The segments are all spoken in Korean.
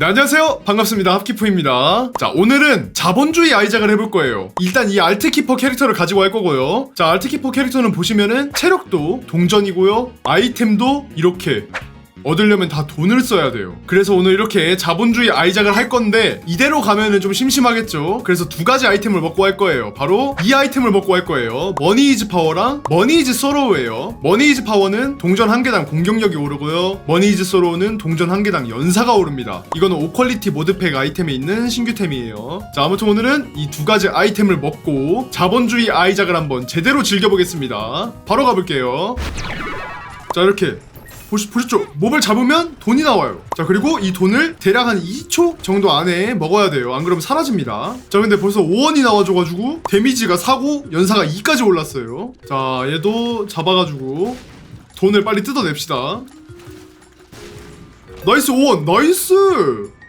네, 안녕하세요. 반갑습니다. 합키프입니다. 자, 오늘은 자본주의 아이작을 해볼 거예요. 일단 이 알트키퍼 캐릭터를 가지고 할 거고요. 자, 알트키퍼 캐릭터는 보시면은 체력도 동전이고요. 아이템도 이렇게 얻으려면 다 돈을 써야 돼요. 그래서 오늘 이렇게 자본주의 아이작을 할 건데 이대로 가면은 좀 심심하겠죠. 그래서 두 가지 아이템을 먹고 할 거예요. 바로 이 아이템을 먹고 할 거예요. 머니 이즈 파워랑 머니 이즈 소로우예요. 머니 이즈 파워는 동전 한 개당 공격력이 오르고요. 머니 이즈 소로우는 동전 한 개당 연사가 오릅니다. 이거는 오퀄리티 모드팩 아이템에 있는 신규템이에요. 자, 아무튼 오늘은 이 두 가지 아이템을 먹고 자본주의 아이작을 한번 제대로 즐겨보겠습니다. 바로 가볼게요. 자, 이렇게 보시, 보시죠. 몹을 잡으면 돈이 나와요. 자, 그리고 이 돈을 대략 한 2초 정도 안에 먹어야 돼요. 안 그러면 사라집니다. 자, 근데 벌써 5원이 나와줘가지고 데미지가 4고 연사가 2까지 올랐어요. 자, 얘도 잡아가지고 돈을 빨리 뜯어냅시다. 나이스 5원! 나이스!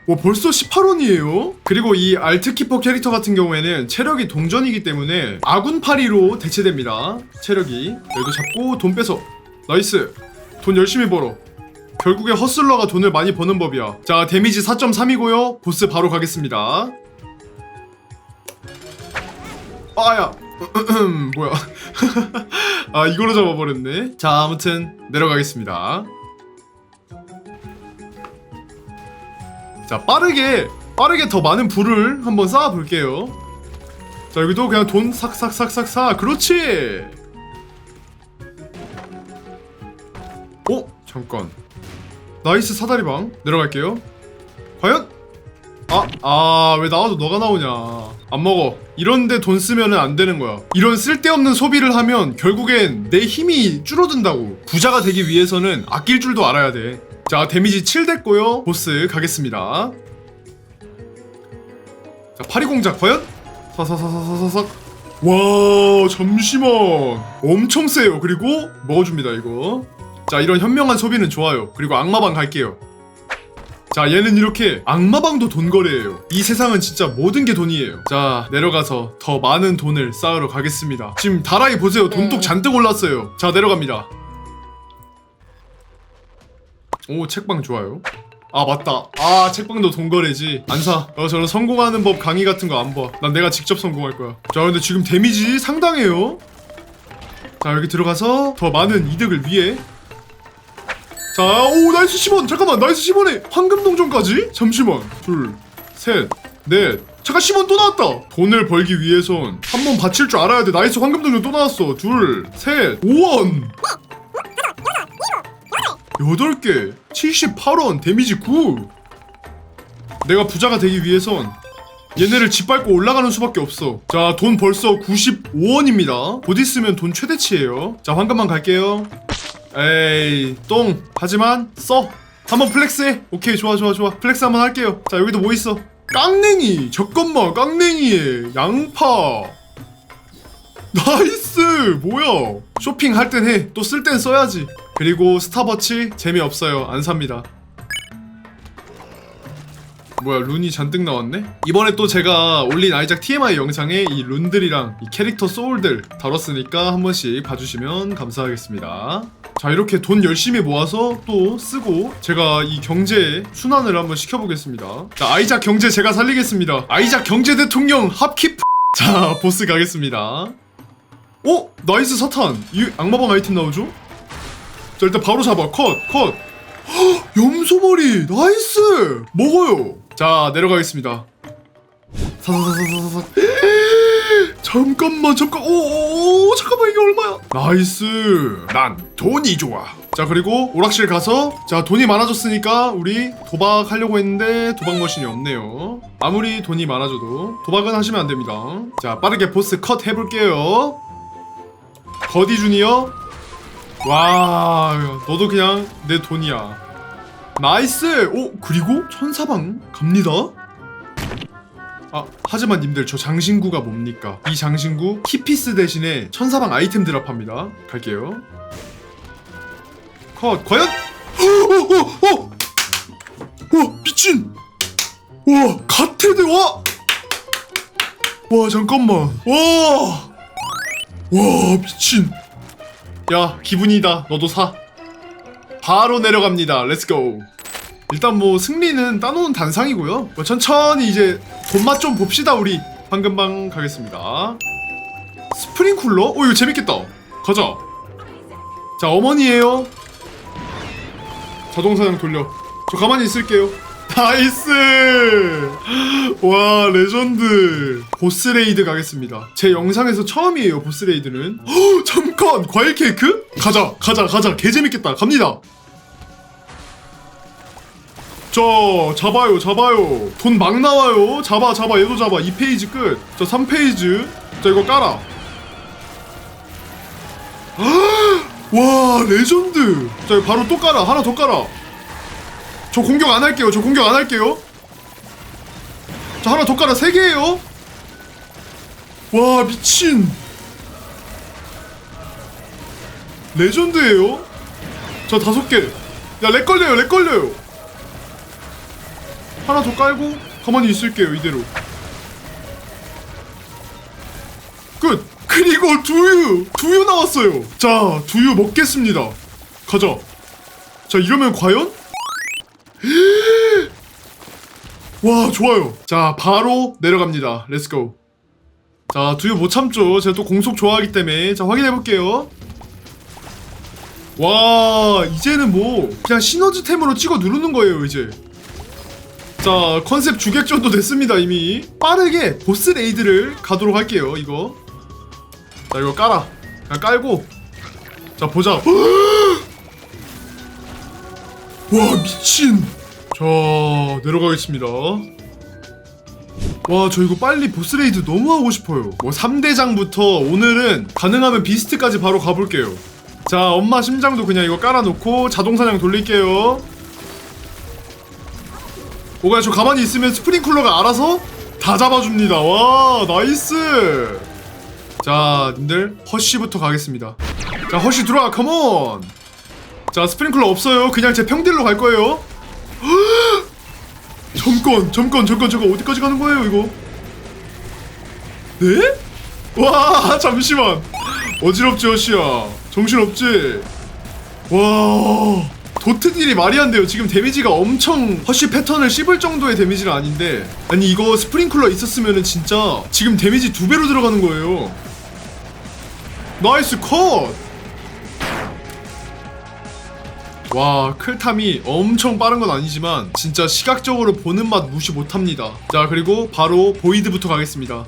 와 벌써 18원이에요? 그리고 이 알트키퍼 캐릭터 같은 경우에는 체력이 동전이기 때문에 아군 파리로 대체됩니다. 체력이. 얘도 잡고 돈 빼서 나이스! 돈 열심히 벌어. 결국에 허슬러가 돈을 많이 버는 법이야. 자, 데미지 4.3이고요. 보스 바로 가겠습니다. 아야. 뭐야? 아, 이걸로 잡아버렸네. 자, 아무튼 내려가겠습니다. 자, 빠르게 빠르게 더 많은 불을 한번 쌓아 볼게요. 자, 여기도 그냥 돈 사. 그렇지. 잠깐 나이스 사다리방 내려갈게요 과연? 아, 아, 왜 나와도 너가 나오냐. 안 먹어. 이런데 돈 쓰면은 안 되는 거야. 이런 쓸데없는 소비를 하면 결국엔 내 힘이 줄어든다고. 부자가 되기 위해서는 아낄 줄도 알아야 돼. 자, 데미지 7 됐고요. 보스 가겠습니다. 자, 파리공작 과연? 사사사사사사삭. 와, 잠시만. 엄청 세요. 그리고 먹어줍니다, 이거. 자 이런 현명한 소비는 좋아요. 그리고 악마방 갈게요. 자 얘는 이렇게 악마방도 돈 거래예요. 이 세상은 진짜 모든 게 돈이에요. 자 내려가서 더 많은 돈을 쌓으러 가겠습니다. 지금 다라이 보세요. 돈독 잔뜩 올랐어요. 자 내려갑니다. 오 책방 좋아요. 아 맞다. 아 책방도 돈 거래지. 안사. 어, 저런 성공하는 법 강의 같은 거 안봐 난 내가 직접 성공할 거야. 자 근데 지금 데미지 상당해요. 자 여기 들어가서 더 많은 이득을 위해 자, 오 나이스 10원. 잠깐만, 나이스 10원에 황금 동전까지? 잠시만. 둘, 셋, 넷. 잠깐 10원 또 나왔다. 돈을 벌기 위해선 한 번 바칠 줄 알아야 돼. 나이스 황금 동전 또 나왔어. 둘, 셋, 5원. 8개. 78원. 데미지 9. 내가 부자가 되기 위해선 얘네를 짓밟고 올라가는 수밖에 없어. 자, 돈 벌써 95원입니다. 곧 있으면 돈 최대치예요. 자, 황금만 갈게요. 에이 똥. 하지만 써. 한번 플렉스해. 오케이 좋아 좋아 좋아. 플렉스 한번 할게요. 자 여기도 뭐 있어? 깡냉이. 잠깐만 깡냉이에 양파. 나이스! 뭐야? 쇼핑할 땐 해. 또 쓸 땐 써야지. 그리고 스타버치 재미없어요. 안 삽니다 뭐야 룬이 잔뜩 나왔네? 이번에 또 제가 올린 아이작 TMI 영상에 이 룬들이랑 이 캐릭터 소울들 다뤘으니까 한 번씩 봐주시면 감사하겠습니다. 자 이렇게 돈 열심히 모아서 또 쓰고 제가 이 경제 순환을 한번 시켜보겠습니다. 자 아이작 경제 제가 살리겠습니다. 아이작 경제 대통령 합키프 자 보스 가겠습니다. 오 나이스 사탄! 이 악마방 아이템 나오죠? 자 일단 바로 잡아. 컷컷! 염소머리! 나이스! 먹어요 자 내려가겠습니다. 사사사사사사. 잠깐만 잠깐 오오 잠깐만 이게 얼마야? 나이스. 난 돈이 좋아. 자 그리고 오락실 가서 자 돈이 많아졌으니까 우리 도박 하려고 했는데 도박 머신이 없네요. 아무리 돈이 많아져도 도박은 하시면 안 됩니다. 자 빠르게 보스 컷 해볼게요. 거디 주니어? 와 너도 그냥 내 돈이야 나이스! 오 그리고 천사방 갑니다. 아 하지만 님들 저 장신구가 뭡니까? 이 장신구 키피스 대신에 천사방 아이템 드랍합니다. 갈게요. 컷 과연? 오오오오 와 미친! 와 가테드 와 와 잠깐만. 와와 미친. 야 기분이다. 너도 사 바로 내려갑니다 렛츠고 일단 뭐 승리는 따놓은 단상이고요. 뭐 천천히 이제 본맛 좀 봅시다 우리. 황금방 가겠습니다. 스프링 쿨러? 어 이거 재밌겠다. 가자. 자 어머니예요. 자동 사냥 돌려. 저 가만히 있을게요. 나이스! 와 레전드. 보스 레이드 가겠습니다. 제 영상에서 처음이에요 보스 레이드는. 헉, 잠깐 과일 케이크? 가자 가자 가자 개 재밌겠다. 갑니다. 자 잡아요 잡아요. 돈 막 나와요. 잡아 잡아 얘도 잡아. 2페이지 끝자 3페이지. 자 이거 깔아. 와 레전드. 자 바로 또 깔아. 하나 더 깔아. 저 공격 안 할게요. 저 공격 안 할게요. 자 하나 더 깔아. 3개예요. 와 미친. 레전드예요. 자 다섯 개야렉 걸려요 렉 걸려요 하나 더 깔고 가만히 있을게요 이대로. 끝! 그리고 두유! 두유 나왔어요! 자 두유 먹겠습니다. 가자. 자 이러면 과연? 와 좋아요. 자 바로 내려갑니다. 렛츠고 자 두유 못 참죠. 제가 또 공속 좋아하기 때문에. 자 확인해 볼게요. 와 이제는 뭐 그냥 시너지템으로 찍어 누르는 거예요 이제 자 컨셉 주객전도 됐습니다 이미. 빠르게 보스 레이드를 가도록 할게요 이거. 자 이거 깔아. 그냥 깔고. 자 보자. 와 미친. 자 내려가겠습니다. 와 저 이거 빨리 보스 레이드 너무 하고 싶어요. 뭐 3대장부터 오늘은 가능하면 비스트까지 바로 가볼게요. 자 엄마 심장도 그냥 이거 깔아놓고 자동사냥 돌릴게요 오가 저 가만히 있으면 스프링쿨러가 알아서 다 잡아줍니다. 와 나이스. 자 님들 허쉬부터 가겠습니다. 자 허쉬 들어와 컴온. 자 스프링쿨러 없어요. 그냥 제 평딜로 갈 거예요. 잠깐 잠깐 잠깐 잠깐 어디까지 가는 거예요 이거? 네? 와 잠시만 어지럽지 허쉬야 정신없지? 와 도트 딜이 말이 안 돼요. 지금 데미지가 엄청 허쉬 패턴을 씹을 정도의 데미지는 아닌데 아니 이거 스프링클러 있었으면은 진짜 지금 데미지 두 배로 들어가는 거예요. 나이스 컷. 와 클탐이 엄청 빠른 건 아니지만 진짜 시각적으로 보는 맛 무시 못합니다. 자 그리고 바로 보이드부터 가겠습니다.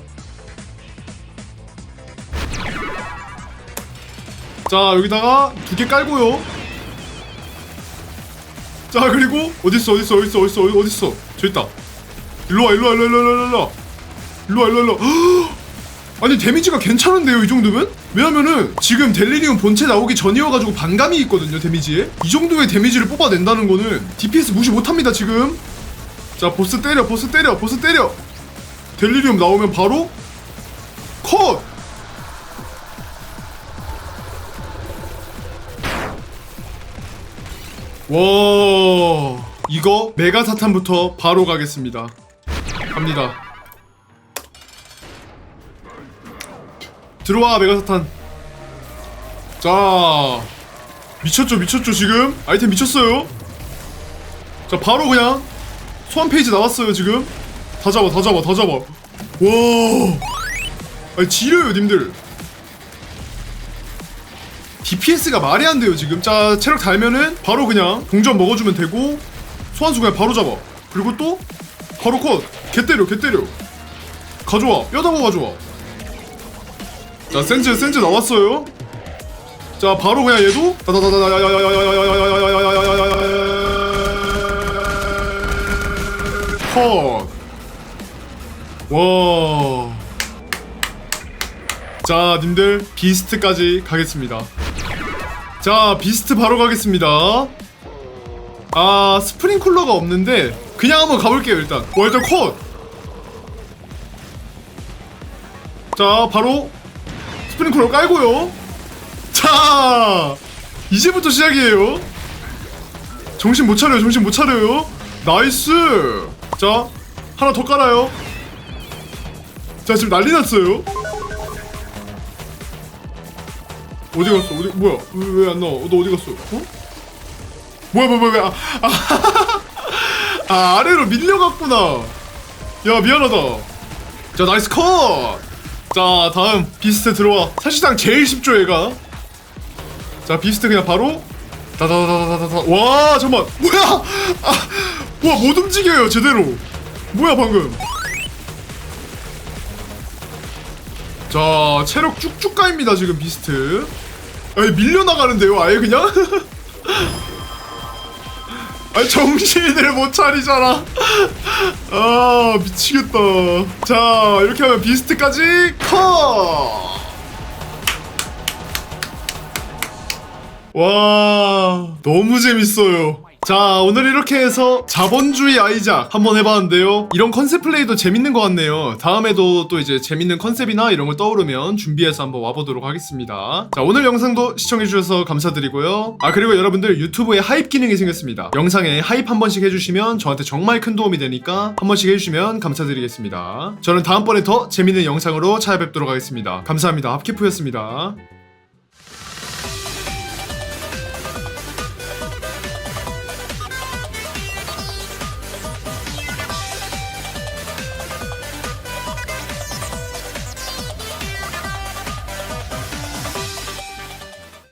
자 여기다가 두 개 깔고요. 자 그리고 어딨어 어딨어 어딨어 어딨어 어딨어? 저 있다. 일로와 일로와 일로와 일로와 일로와 일로와. 일로와 일로와 헉! 아니 데미지가 괜찮은데요 이 정도면? 왜냐면은 지금 델리리움 본체 나오기 전이어가지고 반감이 있거든요 데미지에. 이 정도의 데미지를 뽑아낸다는 거는 DPS 무시 못합니다 지금. 자 보스 때려 보스 때려 보스 때려. 델리리움 나오면 바로 컷 와 이거 메가 사탄부터 바로 가겠습니다. 갑니다. 들어와 메가 사탄. 자 미쳤죠 미쳤죠 지금? 아이템 미쳤어요? 자 바로 그냥 소환 페이지 나왔어요 지금? 다 잡아 다 잡아 다 잡아. 와 아니 지려요 님들 DPS가 말이 안 돼요 지금 자 체력 달면은 바로 그냥 동전 먹어주면 되고 소환수 그냥 바로 잡아 그리고 또 바로 컷 개 때려 개 때려 가져와 뼈다고 가져와 자 센즈 센즈 나왔어요 자 바로 그냥 얘도 컷와 자, 님들 비스트까지 가겠습니다. 자, 비스트 바로 가겠습니다. 아, 스프링쿨러가 없는데 그냥 한번 가볼게요, 일단. 와, 일단 컷. 자, 바로 스프링쿨러 깔고요. 자, 이제부터 시작이에요. 정신 못 차려요, 정신 못 차려요. 나이스. 자, 하나 더 깔아요. 자, 지금 난리 났어요. 어디 갔어? 어디 뭐야? 왜 안 나와? 너 어디 갔어? 어? 뭐야 뭐야 뭐야? 아, 아, 아 아래로 밀려갔구나 야 미안하다 자 나이스 컷 자 다음 비스트 들어와 사실상 제일 쉽죠 얘가 자 비스트 그냥 바로 다다다다다다 와 잠만 뭐야 아 와못 움직여요 제대로 뭐야 방금 자 체력 쭉쭉 까입니다 지금 비스트. 아니 밀려나가는데요 아예 그냥? 아니 정신을 못 차리잖아. 아 미치겠다. 자 이렇게 하면 비스트까지 컷! 와, 너무 재밌어요. 자, 오늘 이렇게 해서 자본주의 아이작 한번 해봤는데요. 이런 컨셉 플레이도 재밌는 것 같네요. 다음에도 또 이제 재밌는 컨셉이나 이런 걸 떠오르면 준비해서 한번 와보도록 하겠습니다. 자, 오늘 영상도 시청해주셔서 감사드리고요. 아, 그리고 여러분들 유튜브에 하입 기능이 생겼습니다. 영상에 하입 한 번씩 해주시면 저한테 정말 큰 도움이 되니까 한 번씩 해주시면 감사드리겠습니다. 저는 다음번에 더 재밌는 영상으로 찾아뵙도록 하겠습니다. 감사합니다. 합키프였습니다.